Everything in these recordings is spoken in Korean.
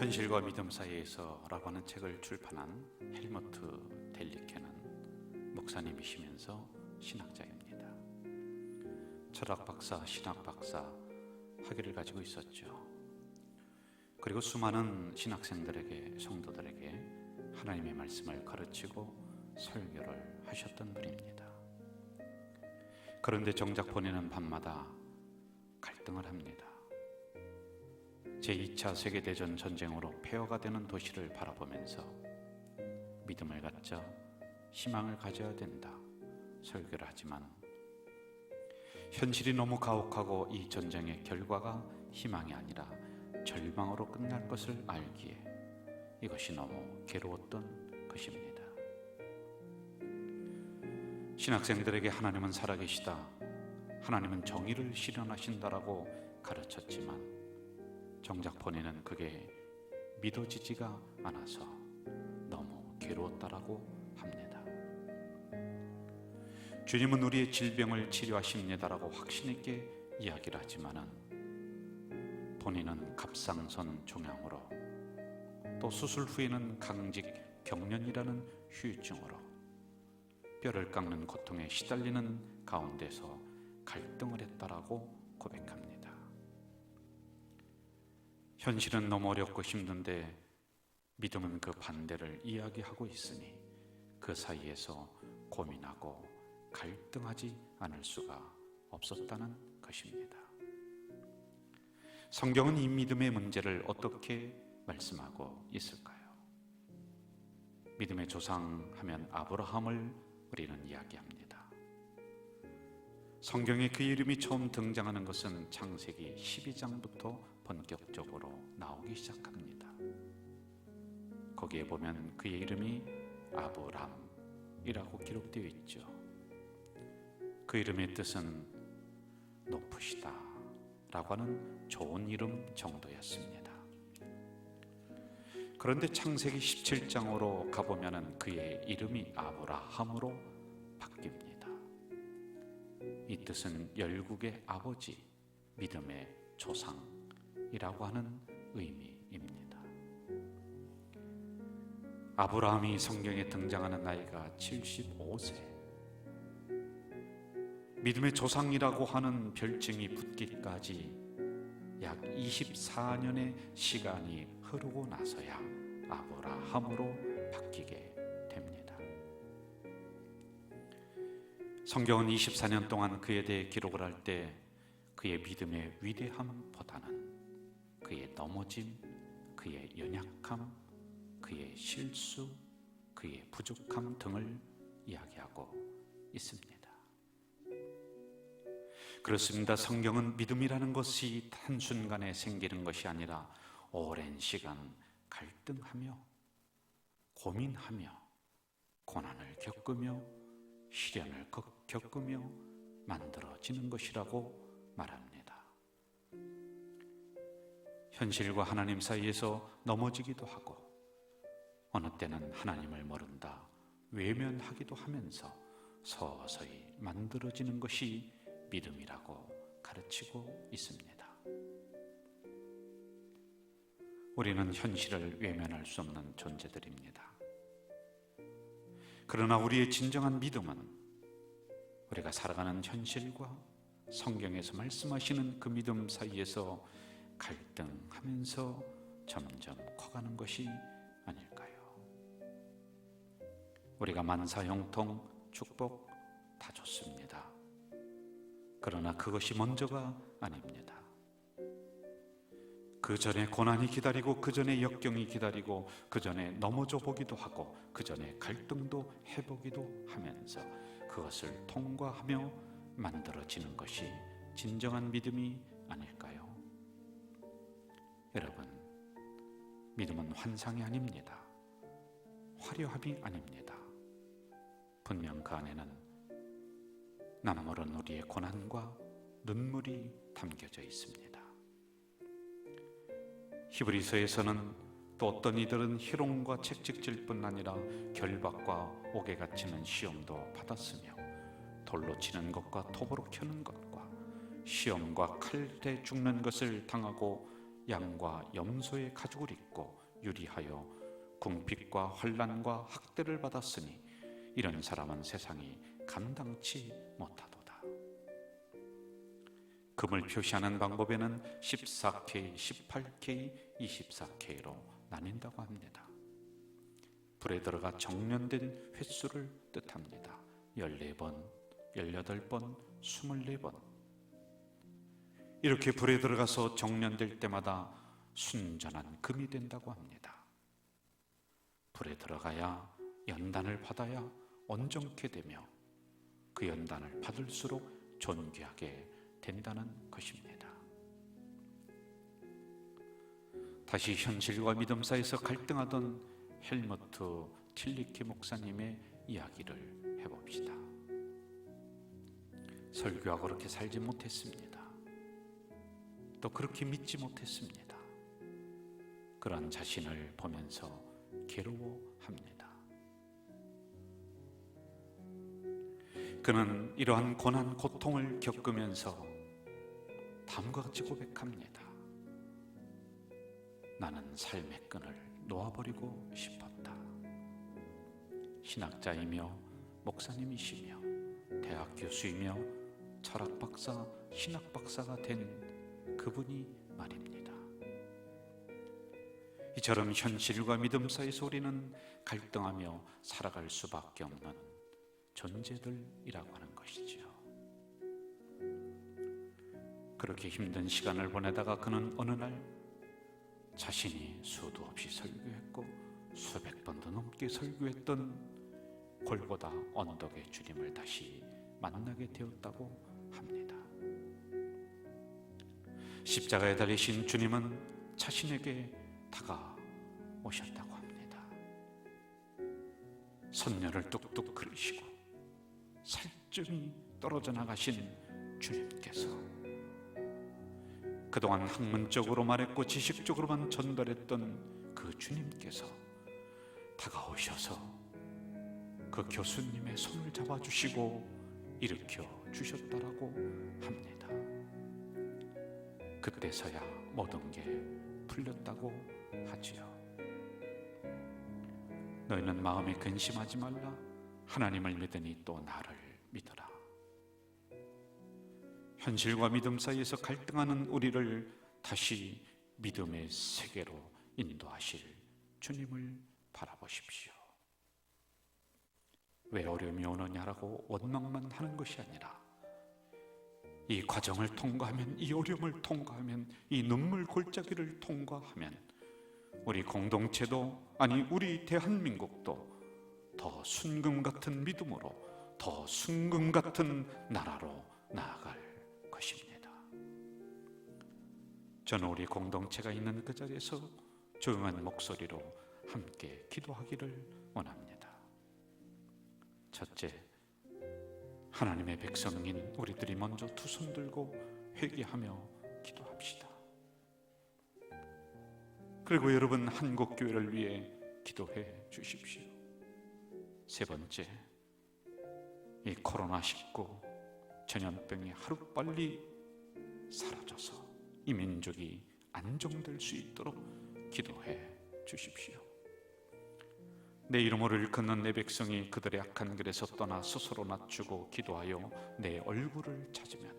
현실과 믿음 사이에서라고 하는 책을 출판한 헬머트 델리케는 목사님이시면서 신학자입니다. 철학 박사, 신학 박사 학위를 가지고 있었죠. 그리고 수많은 신학생들에게 성도들에게 하나님의 말씀을 가르치고 설교를 하셨던 분입니다. 그런데 정작 본인은 밤마다 갈등을 합니다. 제2차 세계대전 전쟁으로 폐허가 되는 도시를 바라보면서 믿음을 갖자 희망을 가져야 된다 설교를 하지만 현실이 너무 가혹하고 이 전쟁의 결과가 희망이 아니라 절망으로 끝날 것을 알기에 이것이 너무 괴로웠던 것입니다. 신학생들에게 하나님은 살아계시다. 하나님은 정의를 실현하신다라고 가르쳤지만 정작 본인은 그게 믿어지지가 않아서 너무 괴로웠다라고 합니다. 주님은 우리의 질병을 치료하십니다라고 확신 있게 이야기를 하지만은 본인은 갑상선 종양으로 또 수술 후에는 강직 경련이라는 후유증으로 뼈를 깎는 고통에 시달리는 가운데서 갈등을 했다라고 고백합니다. 현실은 너무 어렵고 힘든데 믿음은 그 반대를 이야기하고 있으니 그 사이에서 고민하고 갈등하지 않을 수가 없었다는 것입니다. 성경은 이 믿음의 문제를 어떻게 말씀하고 있을까요? 믿음의 조상 하면 아브라함을 우리는 이야기합니다. 성경에 그 이름이 처음 등장하는 것은 창세기 12장부터 본격적으로 나오기 시작합니다. 거기에 보면 그의 이름이 아브람이라고 기록되어 있죠. 그 이름의 뜻은 높으시다 라고 하는 좋은 이름 정도였습니다. 그런데 창세기 17장으로 가보면 그의 이름이 아브라함으로 바뀝니다. 이 뜻은 열국의 아버지, 믿음의 조상 이라고 하는 의미입니다. 아브라함이 성경에 등장하는 나이가 75세. 믿음의 조상이라고 하는 별칭이 붙기까지 약 24년의 시간이 흐르고 나서야 아브라함으로 바뀌게 됩니다. 성경은 24년 동안 그에 대해 기록을 할 때 그의 믿음의 위대함보다는 그의 넘어짐, 그의 연약함, 그의 실수, 그의 부족함 등을 이야기하고 있습니다. 그렇습니다. 성경은 믿음이라는 것이 한순간에 생기는 것이 아니라 오랜 시간 갈등하며 고민하며 고난을 겪으며 시련을 겪으며 만들어지는 것이라고 말합니다. 현실과 하나님 사이에서 넘어지기도 하고 어느 때는 하나님을 모른다 외면하기도 하면서 서서히 만들어지는 것이 믿음이라고 가르치고 있습니다. 우리는 현실을 외면할 수 없는 존재들입니다. 그러나 우리의 진정한 믿음은 우리가 살아가는 현실과 성경에서 말씀하시는 그 믿음 사이에서 갈등하면서 점점 커가는 것이 아닐까요? 우리가 만사 형통 축복 다 좋습니다. 그러나 그것이 먼저가 아닙니다. 그 전에 고난이 기다리고 그 전에 역경이 기다리고 그 전에 넘어져 보기도 하고 그 전에 갈등도 해보기도 하면서 그것을 통과하며 만들어지는 것이 진정한 믿음이 아닐까요? 여러분, 믿음은 환상이 아닙니다. 화려함이 아닙니다. 분명 그 안에는 모르는 우리의 고난과 눈물이 담겨져 있습니다. 히브리서에서는 또 어떤 이들은 희롱과 채찍질 뿐 아니라 결박과 옥에 갇히는 시험도 받았으며 돌로 치는 것과 톱으로 켜는 것과 시험과 칼에 죽는 것을 당하고 양과 염소의 가죽을 입고 유리하여 궁핍과 환란과 학대를 받았으니 이런 사람은 세상이 감당치 못하도다. 금을 표시하는 방법에는 14K, 18K, 24K로 나뉜다고 합니다. 불에 들어가 정련된 횟수를 뜻합니다. 14번, 18번, 24번. 이렇게 불에 들어가서 정련될 때마다 순전한 금이 된다고 합니다. 불에 들어가야 연단을 받아야 온전케 되며 그 연단을 받을수록 존귀하게 된다는 것입니다. 다시 현실과 믿음 사이에서 갈등하던 헬무트 틸리케 목사님의 이야기를 해봅시다. 설교하고 그렇게 살지 못했습니다. 또 그렇게 믿지 못했습니다. 그런 자신을 보면서 괴로워합니다. 그는 이러한 고난 고통을 겪으면서 다음과 같이 고백합니다. 나는 삶의 끈을 놓아버리고 싶었다. 신학자이며 목사님이시며 대학 교수이며 철학 박사, 신학 박사가 된 그분이 말입니다. 이처럼 현실과 믿음 사이에서 우리는 갈등하며 살아갈 수밖에 없는 존재들이라고 하는 것이지요. 그렇게 힘든 시간을 보내다가 그는 어느 날 자신이 수도 없이 설교했고 수백 번도 넘게 설교했던 골고다 언덕의 주님을 다시 만나게 되었다고 합니다. 십자가에 달리신 주님은 자신에게 다가오셨다고 합니다. 선녀를 뚝뚝 그리시고 살점이 떨어져 나가신 주님께서 그동안 학문적으로 말했고 지식적으로만 전달했던 그 주님께서 다가오셔서 그 교수님의 손을 잡아주시고 일으켜 주셨다라고 합니다. 그때서야 모든 게 풀렸다고 하지요. 너희는 마음에 근심하지 말라. 하나님을 믿으니 또 나를 믿어라. 현실과 믿음 사이에서 갈등하는 우리를 다시 믿음의 세계로 인도하실 주님을 바라보십시오. 왜 어려움이 오느냐라고 원망만 하는 것이 아니라 이 과정을 통과하면 이 어려움을 통과하면 이 눈물 골짜기를 통과하면 우리 공동체도 아니 우리 대한민국도 더 순금 같은 믿음으로 더 순금 같은 나라로 나아갈 것입니다. 저는 우리 공동체가 있는 그 자리에서 조용한 목소리로 함께 기도하기를 원합니다. 첫째, 하나님의 백성인 우리들이 먼저 두 손 들고 회개하며 기도합시다. 그리고 여러분 한국 교회를 위해 기도해 주십시오. 세 번째, 이 코로나 19 전염병이 하루 빨리 사라져서 이 민족이 안정될 수 있도록 기도해 주십시오. 내 이름을 일컫는 내 백성이 그들의 악한 길에서 떠나 스스로 낮추고 기도하여 내 얼굴을 찾으면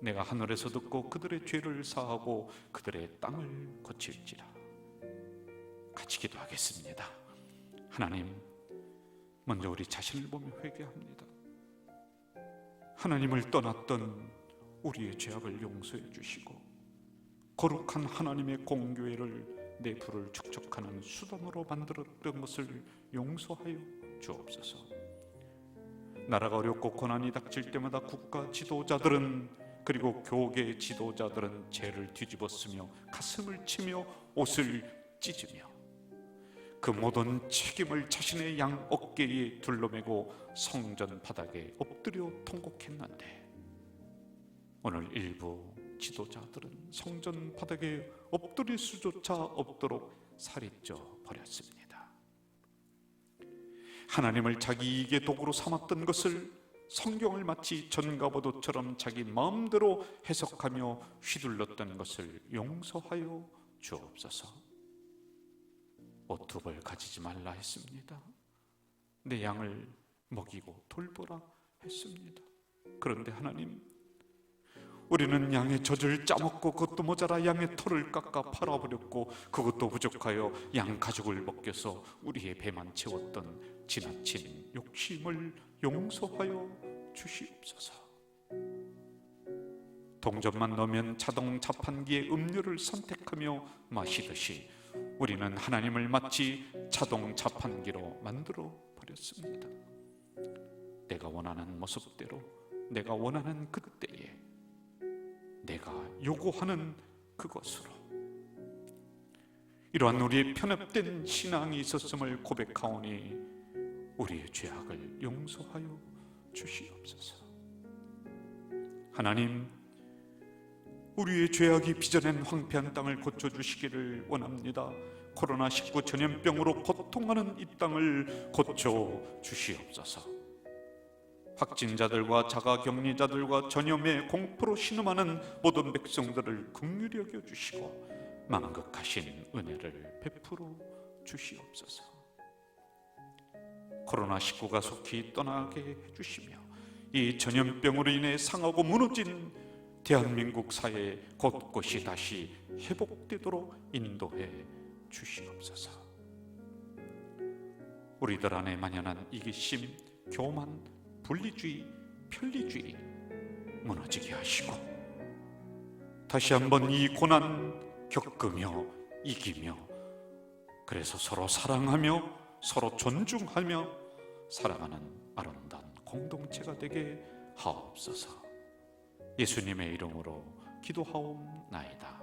내가 하늘에서 듣고 그들의 죄를 사하고 그들의 땅을 고칠지라. 같이 기도하겠습니다. 하나님 먼저 우리 자신을 보며 회개합니다. 하나님을 떠났던 우리의 죄악을 용서해 주시고 거룩한 하나님의 공교회를 내 불을 축적하는 수단으로 만들었던 것을 용서하여 주옵소서. 나라가 어렵고 고난이 닥칠 때마다 국가 지도자들은 그리고 교계 지도자들은 죄를 뒤집어쓰며 가슴을 치며 옷을 찢으며 그 모든 책임을 자신의 양 어깨에 둘러매고 성전 바닥에 엎드려 통곡했는데 오늘 일부 지도자들은 성전 바닥에 엎드릴 수조차 없도록 살이 쪄 버렸습니다. 하나님을 자기 이익의 도구로 삼았던 것을 성경을 마치 전가보도처럼 자기 마음대로 해석하며 휘둘렀던 것을 용서하여 주옵소서. 오투벌 가지지 말라 했습니다. 내 양을 먹이고 돌보라 했습니다. 그런데 하나님, 우리는 양의 젖을 짜먹고 그것도 모자라 양의 털을 깎아 팔아버렸고 그것도 부족하여 양 가죽을 벗겨서 우리의 배만 채웠던 지나친 욕심을 용서하여 주시옵소서. 동전만 넣으면 자동 자판기에 음료를 선택하며 마시듯이 우리는 하나님을 마치 자동 자판기로 만들어 버렸습니다. 내가 원하는 모습대로 내가 원하는 그때에 내가 요구하는 그것으로 이러한 우리의 편협된 신앙이 있었음을 고백하오니 우리의 죄악을 용서하여 주시옵소서. 하나님, 우리의 죄악이 빚어낸 황폐한 땅을 고쳐 주시기를 원합니다. 코로나 19 전염병으로 고통하는 이 땅을 고쳐 주시옵소서. 확진자들과 자가격리자들과 전염에 공포로 신음하는 모든 백성들을 긍휼히 여겨 주시고 만극하신 은혜를 베풀어 주시옵소서. 코로나 19가 속히 떠나게 해 주시며 이 전염병으로 인해 상하고 무너진 대한민국 사회 곳곳이 다시 회복되도록 인도해 주시옵소서. 우리들 안에 만연한 이기심, 교만, 분리주의, 편리주의 무너지게 하시고 다시 한번 이 고난 겪으며 이기며 그래서 서로 사랑하며 서로 존중하며 살아가는 아름다운 공동체가 되게 하옵소서. 예수님의 이름으로 기도하옵나이다.